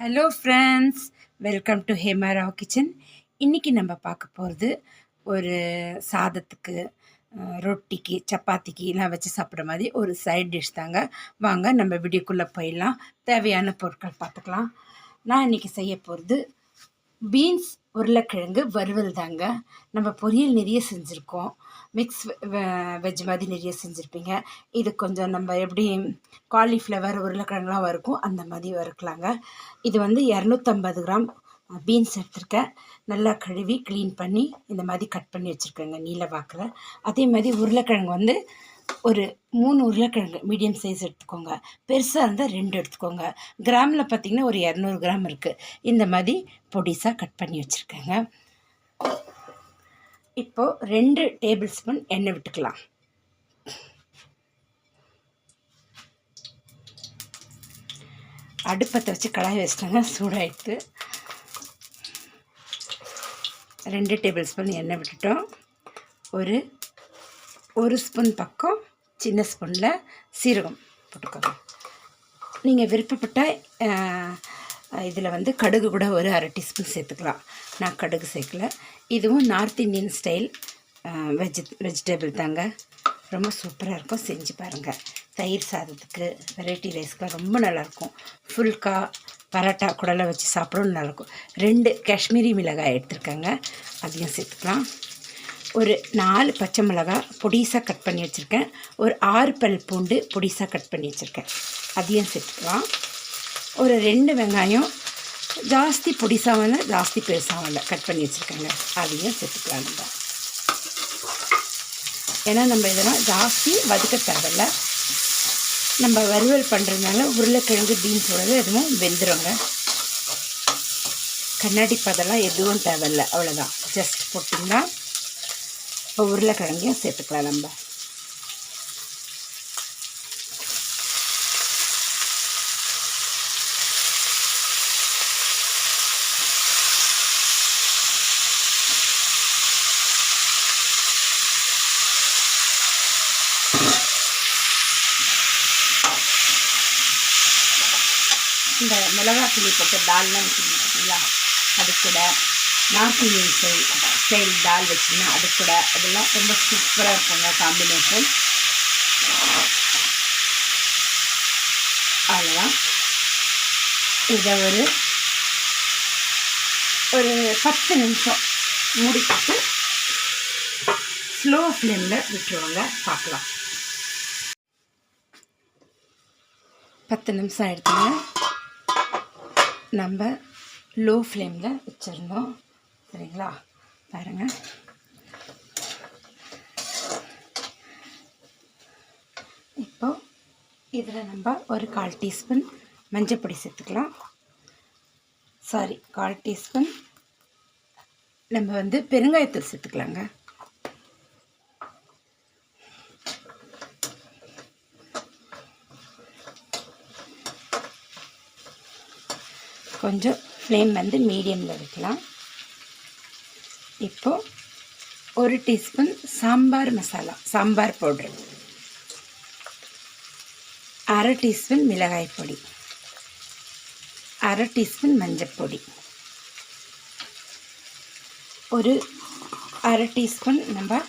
Hello friends welcome to Hemarao kitchen இன்றைக்கி நம்ம பார்க்க போகிறது ஒரு சாதத்துக்கு ரொட்டிக்கு சப்பாத்திக்கு எல்லாம் வச்சு சாப்பிட்ற மாதிரி ஒரு சைட் டிஷ் தாங்க. வாங்க நம்ம வீடியோக்குள்ளே போயிடலாம். தேவையான பொருட்கள் பார்த்துக்கலாம். நான் இன்றைக்கி செய்ய போகிறது பீன்ஸ் உருளைக்கிழங்கு வறுவல் தாங்க. நம்ம பொரியல் நிறைய செஞ்சுருக்கோம். மிக்ஸ் வெஜ் மாதிரி நிறைய செஞ்சுருப்பீங்க. இது கொஞ்சம் நம்ம எப்படி காலிஃப்ளவர் உருளைக்கிழங்குலாம் வறுக்கும் அந்த மாதிரி வறுக்கலாங்க. இது வந்து இரநூத்தம்பது கிராம் பீன்ஸ் எடுத்திருக்கேன். நல்லா கழுவி க்ளீன் பண்ணி இந்த மாதிரி கட் பண்ணி வச்சுருக்கேங்க நீல வாக்கில். அதே மாதிரி உருளைக்கிழங்கு வந்து ஒரு மூணு உருளைக்கிழங்கு மீடியம் சைஸ் எடுத்துக்கோங்க. பெருசாக இருந்தால் ரெண்டு எடுத்துக்கோங்க. கிராமில் பார்த்தீங்கன்னா ஒரு இரநூறு கிராம் இருக்குது இந்த மாதிரி பொடிசாக கட் பண்ணி வச்சுருக்கேங்க. இப்போது ரெண்டு டேபிள் ஸ்பூன் எண்ணெய் விட்டுக்கலாம். அடுப்பத்தை வச்சு கடாய் வச்சிட்டாங்க. சூடாயிட்டு ரெண்டு டேபிள் ஸ்பூன் எண்ணெய் விட்டுட்டோம். ஒரு ஒரு ஸ்பூன் பக்கம் சின்ன ஸ்பூனில் சீரகம் போட்டுக்கோங்க. நீங்கள் விருப்பப்பட்ட இதில் வந்து கடுகு கூட ஒரு அரை டீஸ்பூன் சேர்த்துக்கலாம். நான் கடுகு சேர்க்கல. இதுவும் north Indian style veg vegetable தாங்க. ரொம்ப சூப்பராக இருக்கும். செஞ்சு பாருங்கள் தயிர் சாதத்துக்கு வெரைட்டி ரைஸ்க்குலாம் ரொம்ப நல்லாயிருக்கும். ஃபுல்கா பரோட்டா கூடலாம் வச்சு சாப்பிடவும் நல்லாயிருக்கும். ரெண்டு காஷ்மீரி மிளகாய் எடுத்திருக்கேங்க. அதையும் சேர்த்துக்கலாம். ஒரு நாலு பச்சை மிளகாய் பொடிசாக கட் பண்ணி வச்சுருக்கேன். ஒரு ஆறு பல் பூண்டு பொடிசாக கட் பண்ணி வச்சுருக்கேன். அதையும் சேர்த்துக்கலாம். ஒரு ரெண்டு வெங்காயம் ஜாஸ்தி பொடிசாகவும் இல்லை ஜாஸ்தி பெருசாகல கட் பண்ணி வச்சுருக்கேங்க. அதையும் சேர்த்துக்கலாம் நம்ம. ஏன்னா நம்ம இதெல்லாம் ஜாஸ்தி வதக்க தேவையில்ல. நம்ம வறுவல் பண்ணுறதுனால உருளைக்கிழங்கு பீன்ஸோடது எதுவும் வெந்துருங்க. கண்ணாடி பதெல்லாம் எதுவும் தேவையில்ல. அவ்வளோதான் ஜஸ்ட் போட்டிங்கன்னா இப்போ உருளைக்கிழங்கையும் சேர்த்துக்கலாம் நம்ம. இந்த மிளகாய் புளி போட்டு டால்லாம் வச்சுருந்தோம் பார்த்தீங்களா? அது கூட north Indian style style dal வச்சிங்கன்னா அது கூட அதெல்லாம் ரொம்ப சூப்பராக இருக்குங்க காம்பினேஷன் அவ்வளோதான் இதை ஒரு ஒரு பத்து நிமிஷம் முடிச்சுட்டு ஸ்லோ ஃப்ளேமில் விட்டுருவாங்க. பார்க்கலாம். பத்து நிமிஷம் எடுத்துங்க நம்ம லோ ஃப்ளேமில் வச்சிருந்தோம். சரிங்களா? பாருங்கள் இப்போ இதில் நம்ம ஒரு கால் டீஸ்பூன் மஞ்சப்பொடி சேர்த்துக்கலாம். சாரி கால் டீஸ்பூன் நம்ம வந்து பெருங்காயத்தூள் சேர்த்துக்கலாங்க. கொஞ்சம் ஃப்ளேம் வந்து மீடியமில் வைக்கலாம். இப்போது ஒரு டீஸ்பூன் சாம்பார் மசாலா சாம்பார் பவுட்ரு. அரை டீஸ்பூன் மிளகாய் பொடி. அரை டீஸ்பூன் மஞ்சப்பொடி ஒரு அரை டீஸ்பூன் நம்ம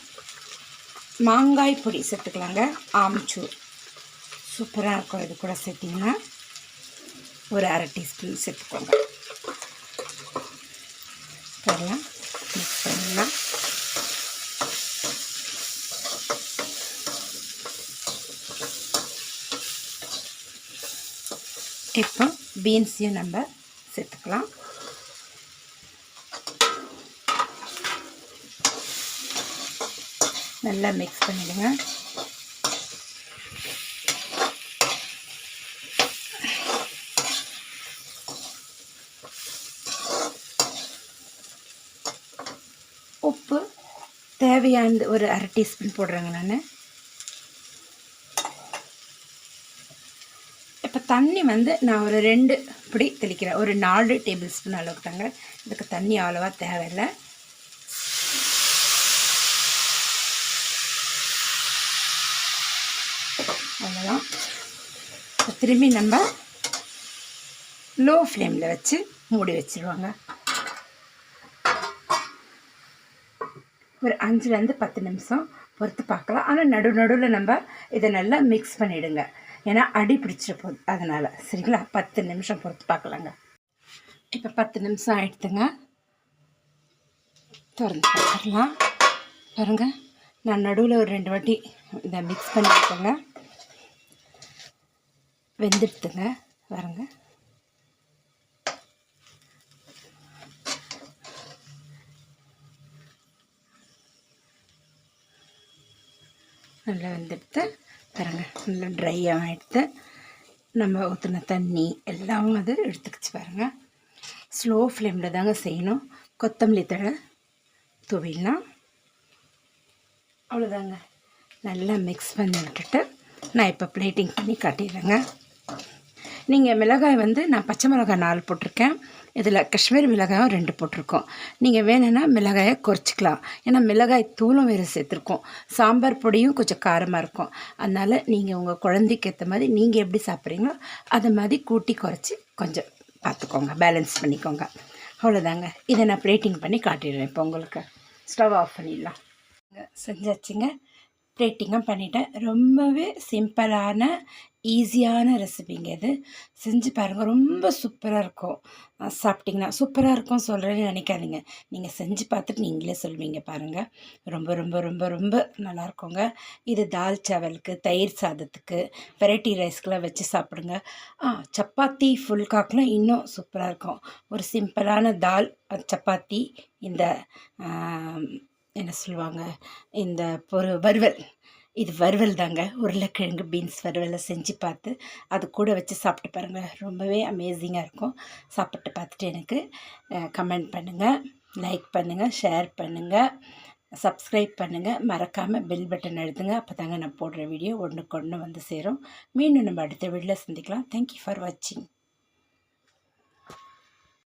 மாங்காய் பொடி சேர்த்துக்கலாங்க. ஆம்ச்சூர் சூப்பராக இருக்கும். இது கூட சேர்த்திங்கன்னா ஒரு அரை டீஸ்பூன் சேர்த்துக்கோங்க. போடலாம் மிக்ஸ் பண்ணலாம் இப்போ பீன்ஸையும் நம்ம சேர்த்துக்கலாம். நல்லா மிக்ஸ் பண்ணிடுங்க. உப்பு தேவையானது ஒரு அரை டீஸ்பூன் போடுறேங்க நான். தண்ணி வந்து நான் ஒரு ரெண்டு இப்படி தெளிக்கிறேன். ஒரு நாலு டேபிள் ஸ்பூன் அளவுக்கு தாங்க இதுக்கு தண்ணி அவ்வளோவா தேவையில்லை. அவ்வளோதான் திரும்பி நம்ம லோ ஃப்ளேமில் வச்சு மூடி வச்சுருவாங்க. ஒரு அஞ்சுலேருந்து பத்து நிமிஷம் பொறுத்து பார்க்கலாம். ஆனால் நடு நடுவில் நம்ம இதை நல்லா மிக்ஸ் பண்ணிவிடுங்க ஏன்னா அடி பிடிச்சிட போகுது. அதனால். சரிங்களா பத்து நிமிஷம் பொறுத்து பார்க்கலாங்க. இப்போ பத்து நிமிஷம் ஆகிடுதுங்க திறந்து பார்த்துடலாம். பாருங்கள் நான் நடுவில் ஒரு ரெண்டு வாட்டி இதை மிக்ஸ் பண்ணி விட்டேங்க வெந்துடுத்துங்க பாருங்க. நல்லா வெந்தெடுத்து பாருங்க நல்லா ட்ரையாக எடுத்து நம்ம ஊற்றின தண்ணி எல்லாம் அது எடுத்துக்கிச்சு பாருங்கள் ஸ்லோ ஃப்ளேமில் தாங்க செய்யணும். கொத்தமல்லி தழை துவிடலாம் அவ்வளோதாங்க நல்லா மிக்ஸ் பண்ணி விட்டுட்டு நான் இப்போ பிளேட்டிங் பண்ணி காட்டிடுறேங்க. நீங்கள் மிளகாய் வந்து நான் பச்சை மிளகாய் நாலு போட்டிருக்கேன். இதில் காஷ்மீர் மிளகாயும் ரெண்டு போட்டிருக்கோம். நீங்கள் வேணும்னா மிளகாயை குறைச்சிக்கலாம். ஏன்னா மிளகாய் தூளும் வேறு சேர்த்துருக்கோம். சாம்பார் பொடியும் கொஞ்சம் காரமாக இருக்கும். அதனால் நீங்கள் உங்கள் குழந்தைக்கு ஏற்ற மாதிரி நீங்கள் எப்படி சாப்பிட்றீங்களோ அதை மாதிரி கூட்டி குறைச்சி கொஞ்சம் பார்த்துக்கோங்க. பேலன்ஸ் பண்ணிக்கோங்க. அவ்வளோதாங்க இதை நான் பிளேட்டிங் பண்ணி காட்டிடுறேன் இப்போ உங்களுக்கு. ஸ்டவ் ஆஃப் பண்ணிடலாம். செஞ்சாச்சுங்க. பிளேட்டிங்கும் பண்ணிட்டேன். ரொம்பவே சிம்பிளான ஈஸியான ரெசிபிங்க இது. செஞ்சு பாருங்கள் ரொம்ப சூப்பராக இருக்கும். சாப்பிட்டிங்கன்னா சூப்பராக இருக்கும் சொல்கிறேன்னு நினைக்காதீங்க. நீங்கள் செஞ்சு பார்த்துட்டு நீங்களே சொல்வீங்க பாருங்கள் ரொம்ப ரொம்ப ரொம்ப ரொம்ப நல்லா இருக்குங்க. இது தால் சவலுக்கு தயிர் சாதத்துக்கு வெரைட்டி ரைஸ்க்கெலாம் வச்சு சாப்பிடுங்க. ஆ சப்பாத்தி ஃபுல் காக்கெலாம் இன்னும் சூப்பராக இருக்கும். ஒரு சிம்பிளான தால் சப்பாத்தி இந்த என்ன சொல்லுவாங்க? இந்த பொரு வறுவல். இது வறுவல் தாங்க. உருளைக்கிழங்கு பீன்ஸ் வறுவலை செஞ்சு பார்த்து அது கூட வச்சு சாப்பிட்டு பாருங்கள் ரொம்பவே அமேசிங்காக இருக்கும். சாப்பிட்டு பார்த்துட்டு எனக்கு கமெண்ட் பண்ணுங்கள் லைக் பண்ணுங்கள் ஷேர் பண்ணுங்கள் சப்ஸ்கிரைப் பண்ணுங்கள் மறக்காமல் பெல் பட்டன் எழுதுங்க அப்போ தாங்க நான் போடுற வீடியோ ஒன்றுக்கு ஒன்று வந்து சேரும். மீண்டும் நம்ம அடுத்த வீடியோவில் சந்திக்கலாம். தேங்க்யூ ஃபார் வாட்சிங்